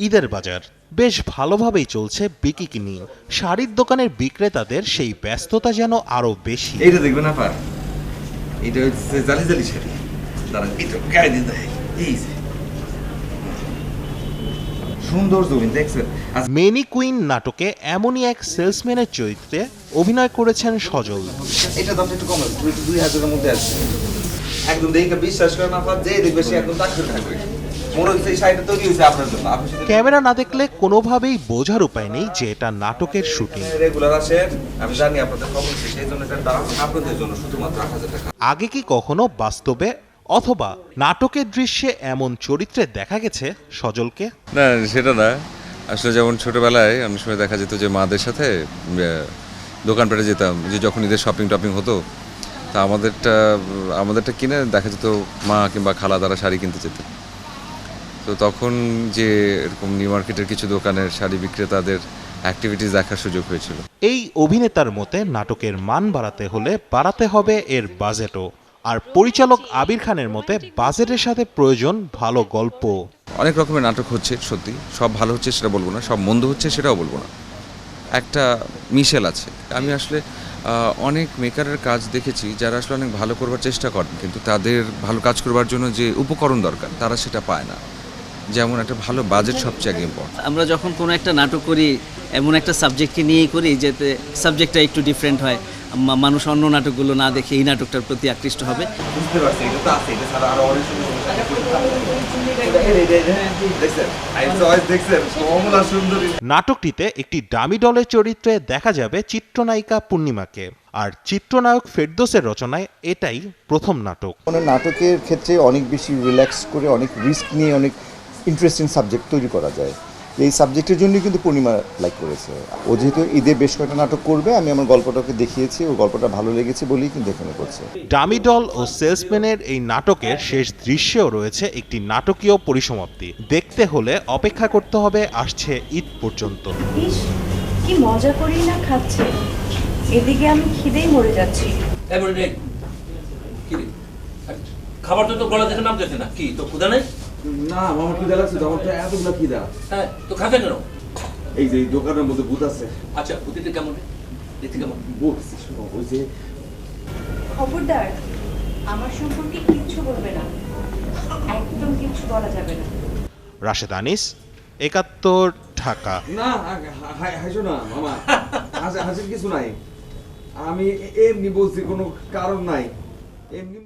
ঈদের বাজার বেশ ভালোভাবেই চলছে বিকিকিনি শাড়ির দোকানের বিক্রেতাদের সেই ব্যস্ততা যেন আরও বেশি। এইটা দেখবেন এটা হচ্ছে জালি জালি শাড়ি। এটা গায়ে দিয়ে দেয় এই সুন্দর জমিন দেখছেন? মেনি কুইন নাটকে এমনই এক সেলসম্যানের চরিত্রে অভিনয় করেছেন সজল। এটা দামটা একটু কম দুই হাজারের মধ্যে আছে একদম দেখে বিশ্বাস করেন আপনার যে দেখবে সে একদম তাকে থাকবে। ক্যামেরা না দেখলে কোনোভাবেই বোঝার উপায় নেই যে এটা নাটকের শুটিং। রেগুলার আসেন আমি জানি আপনাদের খবর সেই জন্য আপনাদের জন্য শুধুমাত্র টাকা। আগে কি কখনো বাস্তবে অথবা নাটকের দৃশ্যে এমন চরিত্রে দেখা গেছে সজলকে? না সেটা না। আসলে যেমন ছোটবেলায় অনেক সময় দেখা যেত যে মাদের সাথে দোকানপাটে যেতাম যে যখন ঈদের শপিং টপিং হতো তা আমাদেরটা আমাদেরটা কিনে দেখা যেত মা কিংবা খালা দ্বারা শাড়ি কিনতে যেত। তো তখন যে এরকম নিউ মার্কেটের কিছু দোকানের শাড়ি বিক্রেতাদের অ্যাক্টিভিটিস দেখার সুযোগ হয়েছিল। এই অভিনেতার মতে নাটকের মান বাড়াতে হলে বাড়াতে হবে এর বাজেটও। আর পরিচালক আবির খানের মতে বাজেটের সাথে প্রয়োজন ভালো গল্প। অনেক রকমের নাটক হচ্ছে সত্যি। সব ভালো হচ্ছে সেটা বলব না সব মন্দ হচ্ছে সেটাও বলব না। একটা মিশেল আছে। আমি আসলে অনেক মেকারের কাজ দেখেছি যারা আসলে অনেক ভালো করবার চেষ্টা করেন, কিন্তু তাদের ভালো কাজ করবার জন্য যে উপকরণ দরকার, তারা সেটা পায় না। যেমন একটা ভালো বাজেট সবচেয়ে আগে ইম্পর্টেন্ট আমরা যখন কোনো একটা নাটক করি, এমন একটা সাবজেক্টকে নিয়েই করি, যাতে সাবজেক্টটা একটু ডিফারেন্ট হয়। মানুষ অন্য নাটকগুলো না দেখে এই নাটকটার প্রতি আকৃষ্ট হবে। বুঝতে পারছি এটা তো আছে এটা ছাড়া আরও অনেক নাটকটিতে একটি ডামি ডলের চরিত্রে দেখা যাবে চিত্রনায়িকা পূর্ণিমাকে। আর চিত্রনায়ক ফেরদোসের রচনায় এটাই প্রথম নাটক। মানে নাটকের ক্ষেত্রে অনেক বেশি রিল্যাক্স করে অনেক রিস্ক নিয়ে অনেক ইন্টারেস্টিং সাবজেক্ট তৈরি করা যায়। এই সাবজেক্টের জন্যই কিন্তু পূর্ণিমা লাইক করেছে। ও যেহেতু ঈদে বেশ কয়েকটা নাটক করবে আমি আমার গল্পটাকে দেখিয়েছি ও গল্পটা ভালো লেগেছে বলেই কিন্তু এখানে করছে। ডামি ডল ও সেলসম্যানের এই নাটকের শেষ দৃশ্যেও রয়েছে একটি নাটকীয় পরিসমাপ্তি। দেখতে হলে অপেক্ষা করতে হবে আসছে ঈদ পর্যন্ত। কি মজা করেই না খাচ্ছে। এদিকে আমি খিদেই মরে যাচ্ছি। খাবার তো তো গলা দেখে নাম দেখে না। কি তো নেই? না আমার খিদা লাগছে আমার তো এতগুলো খিদা। হ্যাঁ তো খাবে কেন? এই যে এই দোকানের মধ্যে ভূত আছে। আচ্ছা প্রতিটা কেমন? দেখতে কেমন ভূত ওই যে খবরদার আমার সম্পর্কে কিচ্ছু বলবে না। একদম কিচ্ছু বলা যাবে না। রাশেদ আনিস একাত্তর ঢাকা। না হাসো না মামা। হাসি হাসির কিছু নাই। আমি এমনি বলছি কোনো কারণ নাই। এমনি